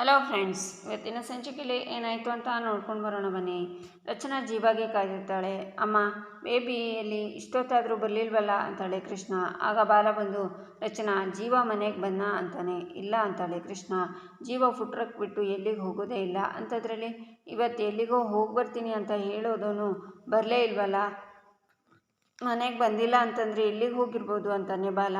Hello friends ಇವತ್ತಿನ ಸಂಚಿಕೆಯಲ್ಲಿ ಏನಾಯಿತು ಅಂತ ನೋಡ್ಕೊಂಡು ಬರೋಣ ಬನ್ನಿ. ರಚನಾ ಜೀವಾಗೆ ಕಾಯ್ದಿರ್ತಾಳೆ. ಅಮ್ಮ ಬೇಬಿಯಲ್ಲಿ ಇಷ್ಟೊತ್ತಾದರೂ ಬರಲಿಲ್ವಲ್ಲ ಅಂತಾಳೆ ಕೃಷ್ಣ. ಆಗ ಬಾಲ ಬಂದು, ರಚನಾ, ಜೀವ ಮನೆಗೆ ಬಂದ ಅಂತಾನೆ. ಇಲ್ಲ, ಅಂತಾಳೆ ಕೃಷ್ಣ. ಜೀವ ಫುಟ್ರಕ್ ಬಿಟ್ಟು ಎಲ್ಲಿಗೆ ಹೋಗೋದೇ ಇಲ್ಲ. ಅಂಥದ್ರಲ್ಲಿ ಇವತ್ತು ಎಲ್ಲಿಗೋ ಹೋಗಿ ಬರ್ತೀನಿ ಅಂತ ಹೇಳೋದನು ಬರಲೇ ಇಲ್ವಲ್ಲ? ಮನೆಗೆ ಬಂದಿಲ್ಲ ಅಂತಂದರೆ ಎಲ್ಲಿಗೆ ಹೋಗಿರ್ಬೋದು? ಅಂತಾನೆ ಬಾಲ.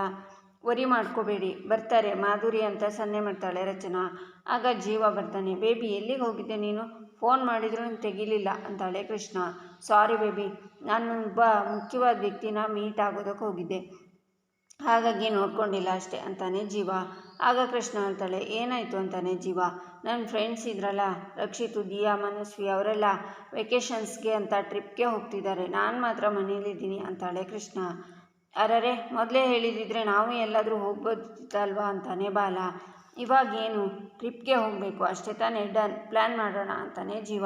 ವರಿ ಮಾಡ್ಕೋಬೇಡಿ. ಬರ್ತಾರೆ, ಮಾಧುರಿ ಅಂತ ಸನ್ನೆ ಮಾಡ್ತಾಳೆ ರಚನಾ. ಆಗ ಜೀವ ಬರ್ತಾನೆ, ಬೇಬಿ, ಎಲ್ಲಿಗೆ ಹೋಗಿದ್ದೆ ನೀನು? ಫೋನ್ ಮಾಡಿದ್ರು ತೆಗಿಲಿಲ್ಲ ಅಂತಾಳೆ ಕೃಷ್ಣ. ಸಾರಿ ಬೇಬಿ, ನಾನು ಒಬ್ಬ ಮುಖ್ಯವಾದ ವ್ಯಕ್ತಿನ ಮೀಟ್ ಆಗೋದಕ್ಕೆ ಹೋಗಿದ್ದೆ. ಹಾಗಾಗಿ ನೋಡ್ಕೊಂಡಿಲ್ಲ ಅಷ್ಟೇ ಅಂತಾನೆ ಜೀವ. ಆಗ ಕೃಷ್ಣ ಅಂತಾಳೆ, ಏನಾಯಿತು? ಅಂತಾನೆ ಜೀವ. ನನ್ನ ಫ್ರೆಂಡ್ಸ್ ಇದ್ರಲ್ಲ, ರಕ್ಷಿತು, ದಿಯಾ, ಮನಸ್ವಿ ಅವರೆಲ್ಲ ವೆಕೇಷನ್ಸ್ಗೆ ಅಂತ ಟ್ರಿಪ್ಗೆ ಹೋಗ್ತಿದ್ದಾರೆ. ನಾನು ಮಾತ್ರ ಮನೇಲಿದ್ದೀನಿ ಅಂತಾಳೆ ಕೃಷ್ಣ. ಅರರೆ, ಮೊದಲೇ ಹೇಳಿದಿದ್ರೆ ನಾವು ಎಲ್ಲಾದರೂ ಹೋಗ್ಬೋದಿತ್ತಲ್ವಾ ಅಂತಾನೆ ಬಾಲ. ಇವಾಗೇನು ಟ್ರಿಪ್ಗೆ ಹೋಗಬೇಕು, ಅಷ್ಟೇ ತಾನೇ, ಡನ್ ಪ್ಲ್ಯಾನ್ ಮಾಡೋಣ ಅಂತಾನೆ ಜೀವ.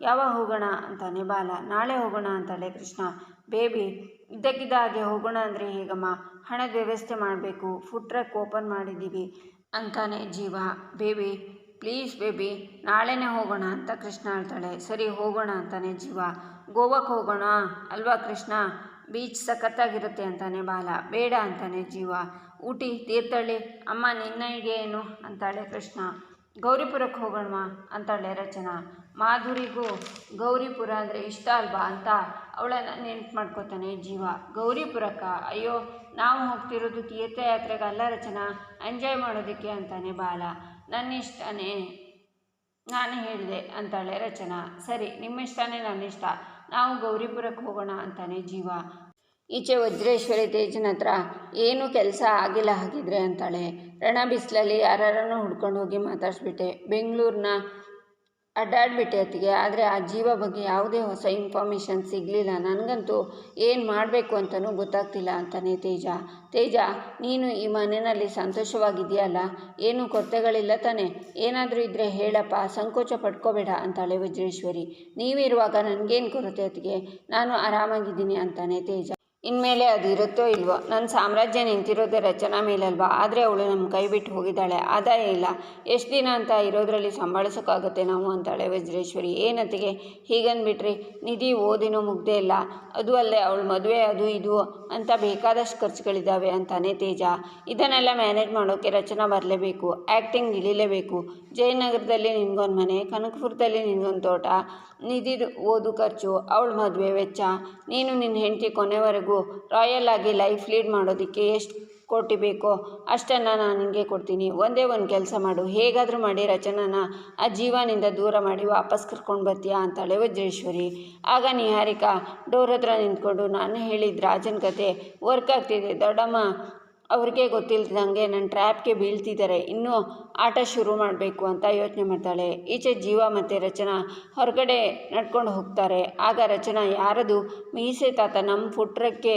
ಯಾವಾಗ ಹೋಗೋಣ ಅಂತಾನೆ ಬಾಲ. ನಾಳೆ ಹೋಗೋಣ ಅಂತಾಳೆ ಕೃಷ್ಣ. ಬೇಬಿ, ಇದ್ದಕ್ಕಿದ್ದ ಹಾಗೆ ಹೋಗೋಣ ಅಂದರೆ ಹೇಗಮ್ಮ? ಹಣದ ವ್ಯವಸ್ಥೆ ಮಾಡಬೇಕು, ಫುಡ್ ಟ್ರಕ್ ಓಪನ್ ಮಾಡಿದ್ದೀವಿ ಅಂತಾನೆ ಜೀವ. ಬೇಬಿ, ಪ್ಲೀಸ್ ಬೇಬಿ, ನಾಳೆನೇ ಹೋಗೋಣ ಅಂತ ಕೃಷ್ಣ ಹೇಳ್ತಾಳೆ. ಸರಿ, ಹೋಗೋಣ ಅಂತಾನೆ ಜೀವ. ಗೋವಾಕ್ಕೆ ಹೋಗೋಣ ಅಲ್ವಾ ಕೃಷ್ಣ? ಬೀಚ್ ಸಖತ್ತಾಗಿರುತ್ತೆ ಅಂತಾನೆ ಬಾಲ. ಬೇಡ ಅಂತಾನೆ ಜೀವ. ಊಟಿ ತೀರ್ಥಳ್ಳಿ ಅಮ್ಮ ನಿನ್ನ ಐಡಿಯಾ ಏನು? ಅಂತಾಳೆ ಕೃಷ್ಣ. ಗೌರಿಪುರಕ್ಕೆ ಹೋಗೋಣ ಅಂತಾಳೆ ರಚನಾ. ಮಾಧುರಿಗೂ ಗೌರಿಪುರ ಅಂದರೆ ಇಷ್ಟ ಅಲ್ವಾ ಅಂತ ಅವಳನ್ನು ನೆನ್ಪು ಮಾಡ್ಕೋತಾನೆ ಜೀವ. ಗೌರಿಪುರಕ್ಕ? ಅಯ್ಯೋ, ನಾವು ಹೋಗ್ತಿರೋದು ತೀರ್ಥಯಾತ್ರೆಗೆ ಅಲ್ಲ ರಚನಾ. ಎಂಜಾಯ್ ಮಾಡೋದಕ್ಕೆ ಅಂತಾನೆ ಬಾಲ. ನನ್ನ ಇಷ್ಟನೇ ನಾನು ಹೇಳಿದೆ, ಅಂತಾಳೆ ರಚನಾ. ಸರಿ ನಿಮ್ಮ ಇಷ್ಟನೇ ನನ್ನ ಇಷ್ಟ ನಾವು ಗೌರಿಪುರಕ್ಕೆ ಹೋಗೋಣ ಅಂತಾನೆ ಜೀವ. ಈಚೆ ವಜ್ರೇಶ್ವರಿ ತೇಜನ ಹತ್ರ ಏನೂ ಕೆಲಸ ಆಗಿಲ್ಲ ಹಾಗಿದ್ರೆ ಅಂತಾಳೆ. ರಣ ಬಿಸಿಲಲ್ಲಿ ಯಾರನ್ನು ಹುಡ್ಕೊಂಡು ಹೋಗಿ ಮಾತಾಡಿಸ್ಬಿಟ್ಟೆ. ಬೆಂಗಳೂರನ್ನ ಅಡ್ಡಾಡ್ಬಿಟ್ಟೆ ಅತ್ತಿಗೆ. ಆದರೆ ಆ ಜೀವ ಬಗ್ಗೆ ಯಾವುದೇ ಹೊಸ ಇನ್ಫಾರ್ಮೇಷನ್ ಸಿಗಲಿಲ್ಲ. ನನಗಂತೂ ಏನು ಮಾಡಬೇಕು ಅಂತಲೂ ಗೊತ್ತಾಗ್ತಿಲ್ಲ ಅಂತಾನೆ ತೇಜ. ತೇಜ, ನೀನು ಈ ಮನೆಯಲ್ಲಿ ಸಂತೋಷವಾಗಿದೆಯಲ್ಲ ಏನು ಕೊರತೆಗಳಿಲ್ಲ ತಾನೆ? ಏನಾದರೂ ಇದ್ದರೆ ಹೇಳಪ್ಪ, ಸಂಕೋಚ ಪಡ್ಕೋಬೇಡ ಅಂತಾಳೆ ವಜ್ರೇಶ್ವರಿ. ನೀವಿರುವಾಗ ನನಗೇನು ಕೊರತೆ ಅತ್ತಿಗೆ? ನಾನು ಆರಾಮಾಗಿದ್ದೀನಿ ಅಂತಾನೆ ತೇಜ. ಇನ್ಮೇಲೆ ಅದು ಇರುತ್ತೋ ಇಲ್ವೋ ನನ್ನ ಸಾಮ್ರಾಜ್ಯ ನಿಂತಿರೋದೇ ರಚನಾ ಮೇಲಲ್ವಾ? ಆದರೆ ಅವಳು ನಮ್ಮ ಕೈ ಬಿಟ್ಟು ಹೋಗಿದ್ದಾಳೆ. ಆದಾಯ ಇಲ್ಲ. ಎಷ್ಟು ದಿನ ಅಂತ ಇರೋದರಲ್ಲಿ ಸಂಭಾಳಿಸೋಕ್ಕಾಗುತ್ತೆ ನಾವು ಅಂತಾಳೆ ವಜ್ರೇಶ್ವರಿ. ಏನತ್ತಿಗೆ ಹೀಗಂದ್ಬಿಟ್ರಿ ನಿಧಿ ಓದಿನೂ ಮುಗ್ದೇ ಇಲ್ಲ. ಅದು ಅಲ್ಲೇ ಅವಳು ಮದುವೆ ಅದು ಇದು ಅಂತ ಬೇಕಾದಷ್ಟು ಖರ್ಚುಗಳಿದ್ದಾವೆ ಅಂತಾನೆ ತೇಜ. ಇದನ್ನೆಲ್ಲ ಮ್ಯಾನೇಜ್ ಮಾಡೋಕ್ಕೆ ರಚನಾ ಬರಲೇಬೇಕು. ಆ್ಯಕ್ಟಿಂಗ್ ಇಳಿಲೇಬೇಕು. ಜಯನಗರದಲ್ಲಿ ನಿನಗೊಂದು ಮನೆ, ಕನಕಪುರದಲ್ಲಿ ನಿನಗೊಂದು ತೋಟ ನಿಧಿ ಓದು ಖರ್ಚು, ಅವಳ ಮದುವೆ ವೆಚ್ಚ. ನೀನು ನಿನ್ನ ಹೆಂಡತಿ ಕೊನೆವರೆಗೂ ರಾಯಲ್ ಆಗಿ ಲೈಫ್ ಲೀಡ್ ಮಾಡೋದಕ್ಕೆ ಎಷ್ಟು ಕೋಟಿ ಬೇಕೋ ಅಷ್ಟನ್ನು ನಾನು ನಿನಗೆ ಕೊಡ್ತೀನಿ. ಒಂದೇ ಒಂದು ಕೆಲಸ ಮಾಡು. ಹೇಗಾದರೂ ಮಾಡಿ ರಚನಾನ ಆ ಜೀವನಿಂದ ದೂರ ಮಾಡಿ ವಾಪಸ್ ಕರ್ಕೊಂಡು ಬರ್ತೀಯಾ ಅಂತಾಳೆ ವಜ್ರೇಶ್ವರಿ. ಆಗ ನಿಹಾರಿಕಾ ಡೋರ್ ಹತ್ರ ನಿಂತ್ಕೊಂಡು, ನಾನು ಹೇಳಿದ ರಾಜನ ಕತೆ ವರ್ಕ್ ಆಗ್ತಿದೆ. ದೊಡ್ಡಮ್ಮ ಅವ್ರಿಗೆ ಗೊತ್ತಿಲ್ದಂಗೆ ನನ್ನ ಟ್ರ್ಯಾಪ್ಗೆ ಬೀಳ್ತಿದ್ದಾರೆ ಇನ್ನೂ ಆಟ ಶುರು ಮಾಡಬೇಕು ಅಂತ ಯೋಚನೆ ಮಾಡ್ತಾಳೆ. ಈಚೆ ಜೀವ ಮತ್ತು ರಚನಾ ಹೊರಗಡೆ ನಡ್ಕೊಂಡು ಹೋಗ್ತಾರೆ. ಆಗ ರಚನಾ, ಯಾರದು? ಮೀಸೆ ತಾತ ನಮ್ಮ ಪುಟ್ರಕ್ಕೆ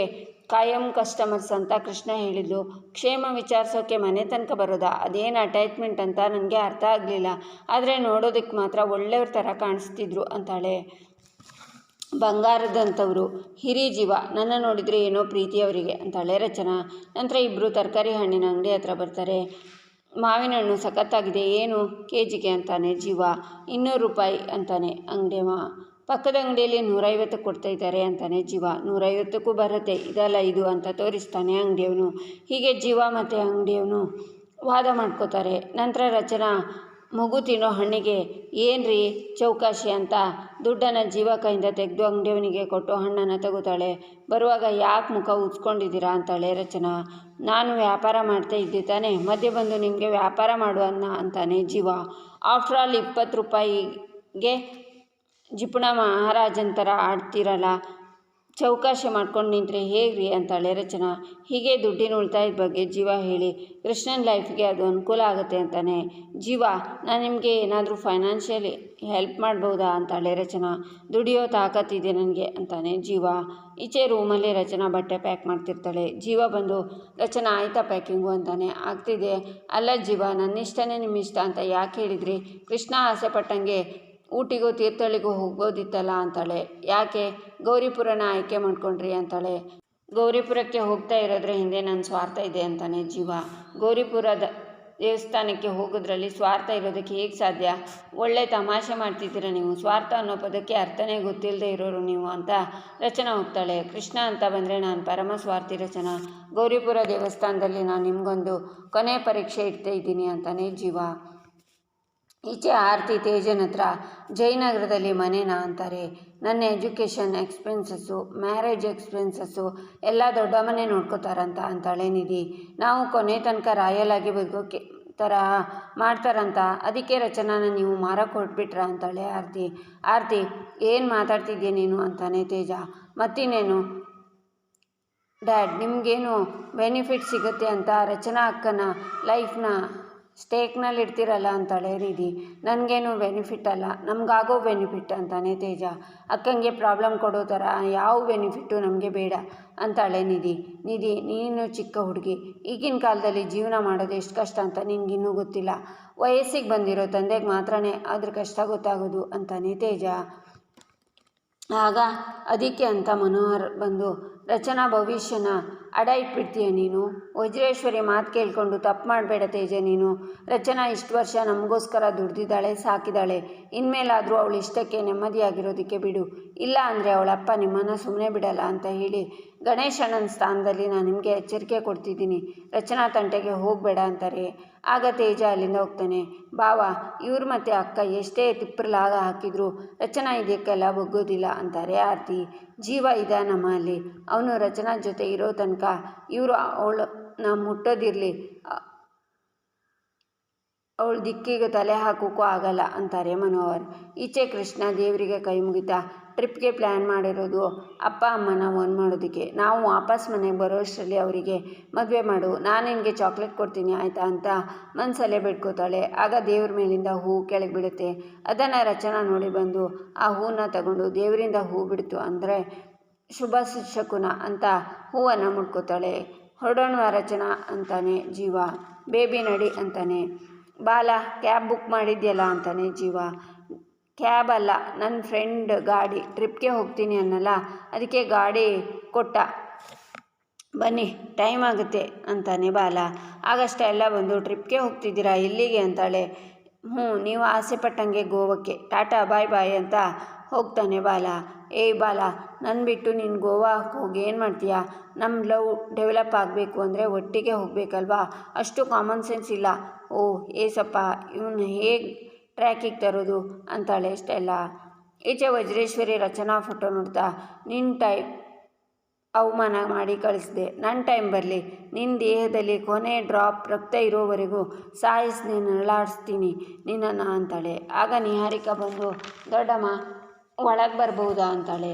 ಕಾಯಂ ಕಸ್ಟಮರ್ಸ್ ಅಂತ ಕೃಷ್ಣ ಹೇಳಿದ್ದು ಕ್ಷೇಮ ವಿಚಾರಿಸೋಕ್ಕೆ ಮನೆ ತನಕ ಬರೋದಾ? ಅದೇನು ಅಟ್ಯಾಚ್ಮೆಂಟ್ ಅಂತ ನನಗೆ ಅರ್ಥ ಆಗಲಿಲ್ಲ. ಆದರೆ ನೋಡೋದಕ್ಕೆ ಮಾತ್ರ ಒಳ್ಳೆಯವ್ರ ಥರ ಕಾಣಿಸ್ತಿದ್ರು ಅಂತಾಳೆ. ಬಂಗಾರದಂಥವ್ರು. ಹಿರಿ ಜೀವ, ನನ್ನ ನೋಡಿದರೆ ಏನೋ ಪ್ರೀತಿ ಅವರಿಗೆ ಅಂತಾಳೆ ರಚನಾ. ನಂತರ ಇಬ್ಬರು ತರಕಾರಿ ಹಣ್ಣಿನ ಅಂಗಡಿ ಹತ್ರ ಬರ್ತಾರೆ. ಮಾವಿನ ಹಣ್ಣು ಸಖತ್ತಾಗಿದೆ, ಏನು? ಕೆ ಜಿಗೆ ಅಂತಾನೆ, ಜೀವ. ಇನ್ನೂರು ರೂಪಾಯಿ ಅಂತಾನೆ ಅಂಗಡಿಯವ ಪಕ್ಕದ ಅಂಗಡಿಯಲ್ಲಿ ನೂರೈವತ್ತು ಕೊಡ್ತಾ ಇದ್ದಾರೆ ಅಂತಾನೆ, ಜೀವ. ನೂರೈವತ್ತಕ್ಕೂ ಬರುತ್ತೆ, ಇದಲ್ಲ ಇದು ಅಂತ ತೋರಿಸ್ತಾನೆ ಅಂಗಡಿಯವನು. ಹೀಗೆ ಜೀವ ಮತ್ತು ಅಂಗಡಿಯವನು ವಾದ ಮಾಡ್ಕೋತಾರೆ. ನಂತರ ರಚನಾ ಮಗು ತಿನ್ನೋ ಹಣ್ಣಿಗೆ ಏನು ರೀ ಚೌಕಾಶಿ ಅಂತ? ದುಡ್ಡನ್ನು ಜೀವ ಕೈಯಿಂದ ತೆಗೆದು ಅಂಗಡಿಯವನಿಗೆ ಕೊಟ್ಟು ಹಣ್ಣನ್ನು ತಗೋತಾಳೆ. ಬರುವಾಗ ಯಾಕೆ ಮುಖ ಉಜ್ಕೊಂಡಿದ್ದೀರಾ ಅಂತಾಳೆ ರಚನಾ. ನಾನು ವ್ಯಾಪಾರ ಮಾಡ್ತಾ ಇದ್ದೆ ತಾನೆ. ಮಧ್ಯೆ ಬಂದು ನಿಮಗೆ ವ್ಯಾಪಾರ ಮಾಡು ಅನ್ನ ಅಂತಾನೆ ಜೀವ. ಆಫ್ಟರ್ ಆಲ್ ಇಪ್ಪತ್ತು ರೂಪಾಯಿಗೆ ಜಿಪುಣ ಮಹಾರಾಜನ ಥರ ಆಡ್ತಿರಲ್ಲ. ಚೌಕಾಶಿ ಮಾಡ್ಕೊಂಡು ನಿಂತರೆ, ಹೇಗ್ರಿ ಅಂತಾಳೆ ರಚನಾ ಹೀಗೆ ದುಡ್ಡಿನ ಉಳಿತಾಯದ ಬಗ್ಗೆ ಜೀವ ಹೇಳಿ, ಕೃಷ್ಣನ್ ಲೈಫ್ಗೆ ಅದು ಅನುಕೂಲ ಆಗುತ್ತೆ ಅಂತಾನೆ. ಜೀವ, ನಾನು ನಿಮಗೆ ಏನಾದರೂ ಫೈನಾನ್ಷಿಯಲಿ ಹೆಲ್ಪ್ ಮಾಡ್ಬೋದಾ ಅಂತಾಳೆ ರಚನಾ ದುಡಿಯೋ ತಾಕತ್ತಿದೆ ನನಗೆ ಅಂತಾನೆ ಜೀವ. ಈಚೆ ರೂಮಲ್ಲಿ ರಚನಾ ಬಟ್ಟೆ ಪ್ಯಾಕ್ ಮಾಡ್ತಿರ್ತಾಳೆ. ಜೀವ ಬಂದು, ರಚನಾ, ಆಯ್ತಾ ಪ್ಯಾಕಿಂಗು? ಅಂತಾನೆ. ಆಗ್ತಿದೆ. ಅಲ್ಲ ಜೀವ ನಿಮ್ಮ ಇಷ್ಟ ಅಂತ ಯಾಕೆ ಹೇಳಿದ್ರಿ? ಕೃಷ್ಣ ಆಸೆ ಪಟ್ಟಂಗೆ ಊಟಿಗೂ ತೀರ್ಥಹಳ್ಳಿಗೂ ಹೋಗೋದಿತ್ತಲ್ಲ ಅಂತಾಳೆ. ಯಾಕೆ? ಗೌರಿಪುರನ ಆಯ್ಕೆ ಮಾಡ್ಕೊಂಡ್ರಿ ಅಂತಾಳೆ. ಗೌರಿಪುರಕ್ಕೆ ಹೋಗ್ತಾ ಇರೋದ್ರ ಹಿಂದೆ ನನ್ನ ಸ್ವಾರ್ಥ ಇದೆ ಅಂತಾನೆ ಜೀವ. ಗೌರಿಪುರದ ದೇವಸ್ಥಾನಕ್ಕೆ ಹೋಗೋದ್ರಲ್ಲಿ ಸ್ವಾರ್ಥ ಇರೋದಕ್ಕೆ ಹೇಗೆ ಸಾಧ್ಯ? ಒಳ್ಳೆ ತಮಾಷೆ ಮಾಡ್ತಿದ್ದೀರ ನೀವು? ಸ್ವಾರ್ಥ ಅನ್ನೋ ಪದಕ್ಕೆ ಅರ್ಥನೇ ಗೊತ್ತಿಲ್ಲದೆ ಇರೋರು ನೀವು ಅಂತ ರಚನಾ ಹೋಗ್ತಾಳೆ. ಕೃಷ್ಣ ಅಂತ ಬಂದರೆ ನಾನು ಪರಮ ಸ್ವಾರ್ಥಿ ರಚನಾ. ಗೌರಿಪುರ ದೇವಸ್ಥಾನದಲ್ಲಿ ನಾನು ನಿಮಗೊಂದು ಕೊನೆ ಪರೀಕ್ಷೆ ಇಡ್ತಾ ಇದ್ದೀನಿ ಅಂತಾನೆ ಜೀವ. ಈಚೆ ಆರತಿ ತೇಜನ್ ಹತ್ರ ಜಯನಗರದಲ್ಲಿ ಮನೇನ ಅಂತಾರೆ. ನನ್ನ ಎಜುಕೇಷನ್ ಎಕ್ಸ್ಪೆನ್ಸಸ್ಸು, ಮ್ಯಾರೇಜ್ ಎಕ್ಸ್ಪೆನ್ಸಸ್ಸು ಎಲ್ಲ ದೊಡ್ಡ ಮನೆ ನೋಡ್ಕೋತಾರಂತ ಅಂತಾಳೆ ನಿಧಿ ನಾವು ಕೊನೆ ತನಕ ರಾಯಲ್ ಆಗಿ ಬೇಕೋಕೆ ಥರ ಮಾಡ್ತಾರಂತ. ಅದಕ್ಕೆ ರಚನಾನ ನೀವು ಮಾರಕ್ಕೆ ಕೊಟ್ಬಿಟ್ರ ಅಂತಾಳೆ ಆರತಿ. ಆರತಿ, ಏನು ಮಾತಾಡ್ತಿದ್ಯಾ ನೀನು ಅಂತಾನೆ ತೇಜ. ಮತ್ತಿನ್ನೇನು? ಡ್ಯಾಡ್, ನಿಮಗೇನು ಬೆನಿಫಿಟ್ ಸಿಗುತ್ತೆ ಅಂತ ರಚನಾ ಅಕ್ಕನ ಲೈಫ್ನ ಸ್ಟೇಕ್ನಲ್ಲಿ ಇಡ್ತೀರಲ್ಲ ಅಂತಾಳೆ ನಿಧಿ ನನಗೇನು ಬೆನಿಫಿಟ್ ಅಲ್ಲ. ನಮಗಾಗೋ ಬೆನಿಫಿಟ್ ಅಂತಾನೆ ತೇಜ. ಅಕ್ಕಂಗೆ ಪ್ರಾಬ್ಲಮ್ ಕೊಡೋ ಥರ ಯಾವ ಬೆನಿಫಿಟ್ಟು ನಮಗೆ ಬೇಡ ಅಂತಾಳೆ ನಿಧಿ ನಿಧಿ, ನೀನು ಚಿಕ್ಕ ಹುಡುಗಿ. ಈಗಿನ ಕಾಲದಲ್ಲಿ ಜೀವನ ಮಾಡೋದು ಎಷ್ಟು ಕಷ್ಟ ಅಂತ ನಿನಗಿನ್ನೂ ಗೊತ್ತಿಲ್ಲ. ವಯಸ್ಸಿಗೆ ಬಂದಿರೋ ತಂದೆಗೆ ಮಾತ್ರನೇ ಅದ್ರ ಕಷ್ಟ ಗೊತ್ತಾಗೋದು ಅಂತಾನೆ ತೇಜ. ಆಗ ಅದಕ್ಕೆ ಅಂತ ಮನೋಹರ್ ಬಂದು, ರಚನಾ ಭವಿಷ್ಯನ ಅಡ ಇಟ್ಬಿಡ್ತೀಯ ನೀನು? ವಜ್ರೇಶ್ವರಿ ಮಾತು ಕೇಳಿಕೊಂಡು ತಪ್ಪು ಮಾಡಬೇಡ ತೇಜ ನೀನು. ರಚನಾ ಇಷ್ಟು ವರ್ಷ ನಮಗೋಸ್ಕರ ದುಡ್ದಿದ್ದಾಳೆ, ಸಾಕಿದ್ದಾಳೆ. ಇನ್ಮೇಲಾದರೂ ಅವಳು ಇಷ್ಟಕ್ಕೆ ನೆಮ್ಮದಿಯಾಗಿರೋದಕ್ಕೆ ಬಿಡು. ಇಲ್ಲ ಅಂದರೆ ಅವಳಪ್ಪ ನಿಮ್ಮನ್ನು ಸುಮ್ಮನೆ ಬಿಡಲ್ಲ ಅಂತ ಹೇಳಿ ಗಣೇಶಣ್ಣನ ಸ್ಥಾನದಲ್ಲಿ ನಾನು ನಿಮಗೆ ಎಚ್ಚರಿಕೆ ಕೊಡ್ತಿದ್ದೀನಿ. ರಚನಾ ತಂಟೆಗೆ ಹೋಗಬೇಡ ಅಂತಾರೆ. ಆಗ ತೇಜ ಅಲ್ಲಿಂದ ಹೋಗ್ತಾನೆ. ಬಾವ, ಇವ್ರು ಮತ್ತು ಅಕ್ಕ ಎಷ್ಟೇ ತಿಪ್ಪರ್ಲಾಗ ಹಾಕಿದ್ರು ರಚನಾ ಇದಕ್ಕೆಲ್ಲ ಬಗ್ಗೋದಿಲ್ಲ ಅಂತಾರೆ ಆರತಿ. ಜೀವ ಇದಾನಮ್ಮ ಅಲ್ಲಿ ಅವನು ರಚನಾ ಜೊತೆ ಇರೋ ತನಕ ಇವರು ಅವಳನ್ನ ಮುಟ್ಟೋದಿರಲಿ. ಅವಳ ದಿಕ್ಕಿಗೆ ತಲೆ ಹಾಕೋಕ್ಕೂ ಆಗಲ್ಲ ಅಂತಾರೆ ಮನೋಹರ್. ಈಚೆ ಕೃಷ್ಣ ದೇವರಿಗೆ ಕೈ ಮುಗಿತಾ, ಟ್ರಿಪ್ಗೆ ಪ್ಲ್ಯಾನ್ ಮಾಡಿರೋದು ಅಪ್ಪ ಅಮ್ಮನ ಒನ್ ಮಾಡೋದಕ್ಕೆ. ನಾವು ವಾಪಸ್ ಮನೆಗೆ ಬರೋಷ್ಟರಲ್ಲಿ ಅವರಿಗೆ ಮದುವೆ ಮಾಡು. ನಾನು ನಿನಗೆ ಚಾಕ್ಲೇಟ್ ಕೊಡ್ತೀನಿ, ಆಯಿತಾ? ಅಂತ ಮನಸಲ್ಲೇ ಬಿಟ್ಕೋತಾಳೆ. ಆಗ ದೇವ್ರ ಮೇಲಿಂದ ಹೂ ಕೆಳಗೆ ಬಿಡುತ್ತೆ ಅದನ್ನು ರಚನಾ ನೋಡಿ ಬಂದು, ಆ ಹೂನ ತಗೊಂಡು ದೇವರಿಂದ ಹೂ ಬಿಡ್ತು ಅಂದರೆ ಶುಭ ಶಿಕ್ಷಕುನ ಅಂತ ಹೂವನ್ನು ಮುಟ್ಕೋತಾಳೆ. ಹೊರಡೋಣ ರಚನಾ? ಅಂತಾನೆ ಜೀವ. ಬೇಬಿ ನಡಿ ಅಂತಾನೆ. ಬಾಲ ಕ್ಯಾಬ್ ಬುಕ್ ಮಾಡಿದ್ಯಲ್ಲ ಅಂತಾನೆ ಜೀವ. ಕ್ಯಾಬ್ ಅಲ್ಲ ನನ್ನ ಫ್ರೆಂಡ್ ಗಾಡಿ ಟ್ರಿಪ್ಗೆ ಹೋಗ್ತೀನಿ ಅನ್ನಲ್ಲ, ಅದಕ್ಕೆ ಗಾಡಿ ಕೊಟ್ಟ. ಬನ್ನಿ ಟೈಮ್ ಆಗುತ್ತೆ ಅಂತಾನೆ ಬಾಲ. ಆಗಷ್ಟೇ ಎಲ್ಲ ಬಂದು ಟ್ರಿಪ್ಗೆ ಹೋಗ್ತಿದ್ದೀರಾ ಇಲ್ಲಿಗೆ ಅಂತಾಳೆ. ಹ್ಞೂ ನೀವು ಆಸೆ ಪಟ್ಟಂಗೆ ಗೋವಕ್ಕೆ. ಟಾಟಾ ಬಾಯ್ ಬಾಯ್ ಅಂತ ಹೋಗ್ತಾನೆ ಬಾಲ. ಏಯ್ ಬಾಲ ನನ್ನ ಬಿಟ್ಟು ನೀನು ಗೋವಾಕ್ಕೆ ಹೋಗಿ ಏನು ಮಾಡ್ತೀಯಾ? ನಮ್ಮ ಲವ್ ಡೆವಲಪ್ ಆಗಬೇಕು ಅಂದರೆ ಒಟ್ಟಿಗೆ ಹೋಗಬೇಕಲ್ವಾ? ಅಷ್ಟು ಕಾಮನ್ ಸೆನ್ಸ್ ಇಲ್ಲ. ಓ, ಏಸಪ್ಪ, ಇವನು ಹೇಗೆ ಟ್ರ್ಯಾಕಿಗೆ ತರೋದು ಅಂತಾಳೆ ಅಷ್ಟೆಲ್ಲ ಈಚೆ ವಜ್ರೇಶ್ವರಿ ರಚನಾ ಫೋಟೋ ನೋಡ್ತಾ ನಿನ್ನ ಟೈಪ್ ಅವಮಾನ ಮಾಡಿ ಕಳಿಸಿದೆ. ನನ್ನ ಟೈಮ್ ಬರಲಿ. ನಿನ್ನ ದೇಹದಲ್ಲಿ ಕೊನೆ ಡ್ರಾಪ್ ರಕ್ತ ಇರೋವರೆಗೂ ಸಾಯಿಸಿ ನೀನು ನರಳಾಡಿಸ್ತೀನಿ ನಿನ್ನನ್ನು ಅಂತಾಳೆ. ಆಗ ನಿಹಾರಿಕಾ ಬಂದು, ದೊಡ್ಡಮ್ಮ ಒಳಗೆ ಬರ್ಬೋದಾ ಅಂತಾಳೆ.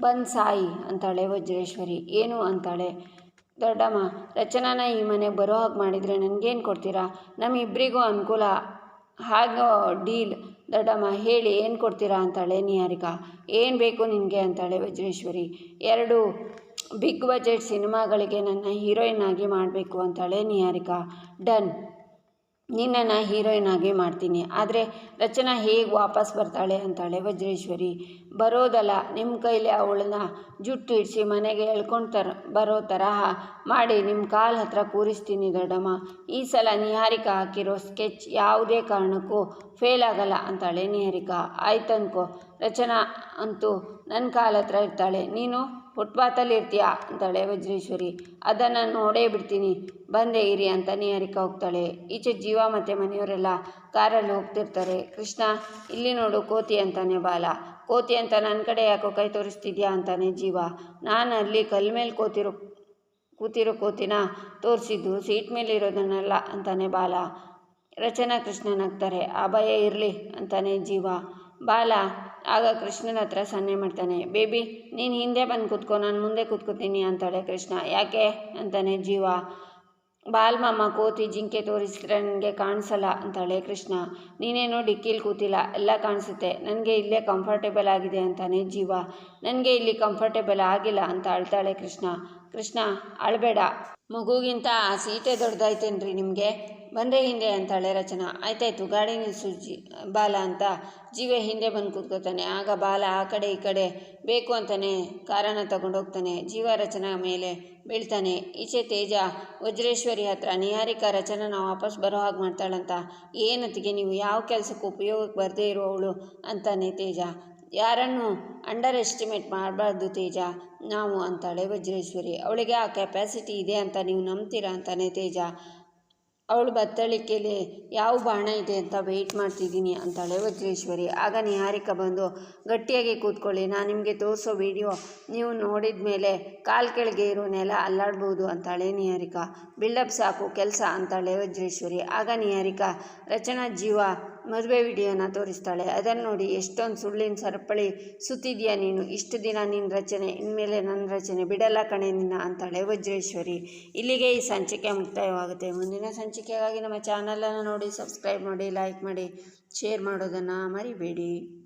ಬಂದು ಸಾಯಿ ಅಂತಾಳೆ ವಜ್ರೇಶ್ವರಿ. ಏನು ಅಂತಾಳೆ. ದೊಡ್ಡಮ್ಮ, ರಚನಾನ ಈ ಮನೆಗೆ ಬರೋ ಹಾಗೆ ಮಾಡಿದರೆ ನನಗೇನು ಕೊಡ್ತೀರಾ? ನಮ್ಮಿಬ್ಬರಿಗೂ ಅನುಕೂಲ ಹಾಗೋ ಡೀಲ್. ದೊಡ್ಡಮ್ಮ, ಹೇಳಿ ಏನು ಕೊಡ್ತೀರಾ ಅಂತಾಳೆ ನಿಹಾರಿಕಾ. ಏನು ಬೇಕು ನಿನಗೆ ಅಂತಾಳೆ ವಜ್ರೇಶ್ವರಿ. ಎರಡು, ಬಿಗ್ ಬಜೆಟ್ ಸಿನಿಮಾಗಳಿಗೆ ನನ್ನ ಹೀರೋಯಿನ್ ಆಗಿ ಮಾಡಬೇಕು ಅಂತಾಳೆ ನಿಹಾರಿಕಾ. ಡನ್. ನಿನ್ನನ್ನು ಹೀರೋಯಿನ್ ಆಗಿ ಮಾಡ್ತೀನಿ. ಆದರೆ ರಚನಾ ಹೇಗೆ ವಾಪಸ್ ಬರ್ತಾಳೆ ಅಂತಾಳೆ ವಜ್ರೇಶ್ವರಿ. ಬರೋದಲ್ಲ ನಿಮ್ಮ ಕೈಲಿ ಅವಳನ್ನ ಜುಟ್ಟು ಇಡಿಸಿ ಮನೆಗೆ ಎಳ್ಕೊಂಡು ತರ, ಬರೋ ತರಹ ಮಾಡಿ ನಿಮ್ಮ ಕಾಲು ಹತ್ರ ಕೂರಿಸ್ತೀನಿ ದೊಡ್ಡಮ್ಮ ಈ ಸಲ ನಿಹಾರಿಕಾ ಹಾಕಿರೋ ಸ್ಕೆಚ್ ಯಾವುದೇ ಕಾರಣಕ್ಕೂ ಫೇಲ್ ಆಗಲ್ಲ ಅಂತಾಳೆ ನಿಹಾರಿಕಾ. ಆಯ್ತು ಅನ್ಕೋ ರಚನಾ ಅಂತೂ ನನ್ನ ಕಾಲ ಹತ್ರ ಇರ್ತಾಳೆ. ನೀನು? ಫುಟ್ಪಾತಲ್ಲಿ ಇರ್ತೀಯಾ? ಅಂತಾಳೆ ವಜ್ರೇಶ್ವರಿ. ಅದನ್ನು ನೋಡೇ ಬಿಡ್ತೀನಿ. ಬಂದೆ ಇರಿ ಅಂತ ನಿಹಾರಿಕಾ ಹೋಗ್ತಾಳೆ. ಈಚೆ ಜೀವ ಮತ್ತು ಮನೆಯವರೆಲ್ಲ ಕಾರಲ್ಲಿ ಹೋಗ್ತಿರ್ತಾರೆ. ಕೃಷ್ಣ, ಇಲ್ಲಿ ನೋಡು ಕೋತಿ ಅಂತಾನೆ ಬಾಲ. ಕೋತಿ ಅಂತ ನನ್ನ ಕಡೆ ಯಾಕೋ ಕೈ ತೋರಿಸ್ತಿದ್ಯಾ ಅಂತಾನೆ ಜೀವ. ನಾನು ಅಲ್ಲಿ ಕಲ್ ಮೇಲೆ ಕೋತಿರು, ಕೂತಿರೋ ಕೋತಿನ ತೋರಿಸಿದ್ದು ಸೀಟ್ ಮೇಲೆ ಇರೋದನ್ನೆಲ್ಲ ಅಂತಾನೆ ಬಾಲ. ರಚನಾ ಕೃಷ್ಣನಾಗ್ತಾರೆ ಆ ಭಯ ಇರಲಿ ಅಂತಾನೆ ಜೀವ. ಬಾಲ ಆಗ ಕೃಷ್ಣನ ಹತ್ರ ಸನ್ನೆ ಮಾಡ್ತಾನೆ, ಬೇಬಿ, ನೀನು ಹಿಂದೆ ಬಂದು ಕೂತ್ಕೋ, ನಾನು ಮುಂದೆ ಕೂತ್ಕೋತೀನಿ ಅಂತಾಳೆ ಕೃಷ್ಣ. ಯಾಕೆ? ಅಂತಾನೆ, ಜೀವ, ಬಾಲ್ ಮಾಮ ಕೋತಿ ಜಿಂಕೆ ತೋರಿಸಿದ್ರೆ ನನಗೆ ಕಾಣಿಸಲ್ಲ ಅಂತಾಳೆ ಕೃಷ್ಣ. ನೀನೇನೋ ಡಿಕ್ಕಿಲಿ ಕೂತಿಲ್ಲ, ಎಲ್ಲ ಕಾಣಿಸುತ್ತೆ. ನನಗೆ ಇಲ್ಲೇ ಕಂಫರ್ಟೇಬಲ್ ಆಗಿದೆ ಅಂತಾನೆ ಜೀವ. ನನಗೆ ಇಲ್ಲಿ ಕಂಫರ್ಟೇಬಲ್ ಆಗಿಲ್ಲ ಅಂತ ಅಳ್ತಾಳೆ ಕೃಷ್ಣ. ಕೃಷ್ಣ, ಅಳಬೇಡ. ಮಗುಗಿಂತ ಆ ಸೀಟೆ ದೊಡ್ಡದಾಯ್ತೇನ್ರಿ ನಿಮಗೆ? ಬಂದರೆ ಹಿಂದೆ ಅಂತಾಳೆ ರಚನಾ. ಆಯ್ತಾಯ್ತು, ಗಾಡಿ ನಿಲ್ಸು ಜಿ, ಬಾಲ ಅಂತ. ಜೀವೆ ಹಿಂದೆ ಬಂದು ಕೂತ್ಕೋತಾನೆ. ಆಗ ಬಾಲ ಆ ಕಡೆ ಈ ಕಡೆ ಬೇಕು ಅಂತಾನೆ ಕಾರನ್ನು ತಗೊಂಡೋಗ್ತಾನೆ ಜೀವ ರಚನಾ ಮೇಲೆ ಬೀಳ್ತಾನೆ. ಈಚೆ ತೇಜ, ವಜ್ರೇಶ್ವರಿ ಹತ್ರ ನಿಹಾರಿಕಾ ರಚನಾನ ವಾಪಸ್ ಬರೋ ಹಾಗೆ ಮಾಡ್ತಾಳಂತ. ಏನತ್ತಿಗೆ ನೀವು ಯಾವ ಕೆಲಸಕ್ಕೂ ಉಪಯೋಗಕ್ಕೆ ಬರದೇ ಇರೋವಳು ಅಂತಾನೆ ತೇಜ. ಯಾರನ್ನು ಅಂಡರ್ ಎಸ್ಟಿಮೇಟ್ ಮಾಡಬಾರ್ದು ತೇಜ. ನಾವು ಅಂತಾಳೆ ವಜ್ರೇಶ್ವರಿ ಅವಳಿಗೆ ಆ ಕೆಪಾಸಿಟಿ ಇದೆ ಅಂತ ನೀವು ನಂಬ್ತೀರಾ ಅಂತಾನೆ ತೇಜ. ಅವಳು ಬತ್ತಳಿಕೆಯಲ್ಲಿ ಯಾವ ಬಾಣ ಇದೆ ಅಂತ ವೆಯ್ಟ್ ಮಾಡ್ತಿದ್ದೀನಿ ಅಂತಾಳೆ ವಜ್ರೇಶ್ವರಿ ಆಗ ನಿಹಾರಿಕ ಬಂದು, ಗಟ್ಟಿಯಾಗಿ ಕೂತ್ಕೊಳ್ಳಿ, ನಾನು ನಿಮಗೆ ತೋರಿಸೋ ವಿಡಿಯೋ ನೀವು ನೋಡಿದ ಮೇಲೆ ಕಾಲು ಕೆಳಗೆ ಇರೋ ನೆಲ ಅಲ್ಲಾಡ್ಬೋದು ಅಂತಾಳೆ ನಿಹಾರಿಕ. ಬಿಲ್ಡಪ್ ಸಾಕು ಕೆಲಸ ಅಂತಾಳೆ ವಜ್ರೇಶ್ವರಿ ಆಗ ನಿಹಾರಿಕ, ರಚನಾ ಜೀವ ಮದುವೆ ವಿಡಿಯೋನ ತೋರಿಸ್ತಾಳೆ. ಅದನ್ನು ನೋಡಿ ಎಷ್ಟೊಂದು ಸುಳ್ಳಿನ ಸರಪಳಿ, ಸುತ್ತಿದೆಯಾ ನೀನು? ಇಷ್ಟು ದಿನ ನಿನ್ನ ರಚನೆ, ಇನ್ಮೇಲೆ ನನ್ನ ರಚನೆ, ಬಿಡಲ್ಲ ಕಣೆ ನಿನ್ನ ಅಂತಾಳೆ ವಜ್ರೇಶ್ವರಿ. ಇಲ್ಲಿಗೆ ಈ ಸಂಚಿಕೆ ಮುಕ್ತಾಯವಾಗುತ್ತೆ. ಮುಂದಿನ ಸಂಚಿಕೆಗಾಗಿ ನಮ್ಮ ಚಾನಲನ್ನು ನೋಡಿ, ಸಬ್ಸ್ಕ್ರೈಬ್ ಮಾಡಿ, ಲೈಕ್ ಮಾಡಿ, ಶೇರ್ ಮಾಡೋದನ್ನು ಮರಿಬೇಡಿ.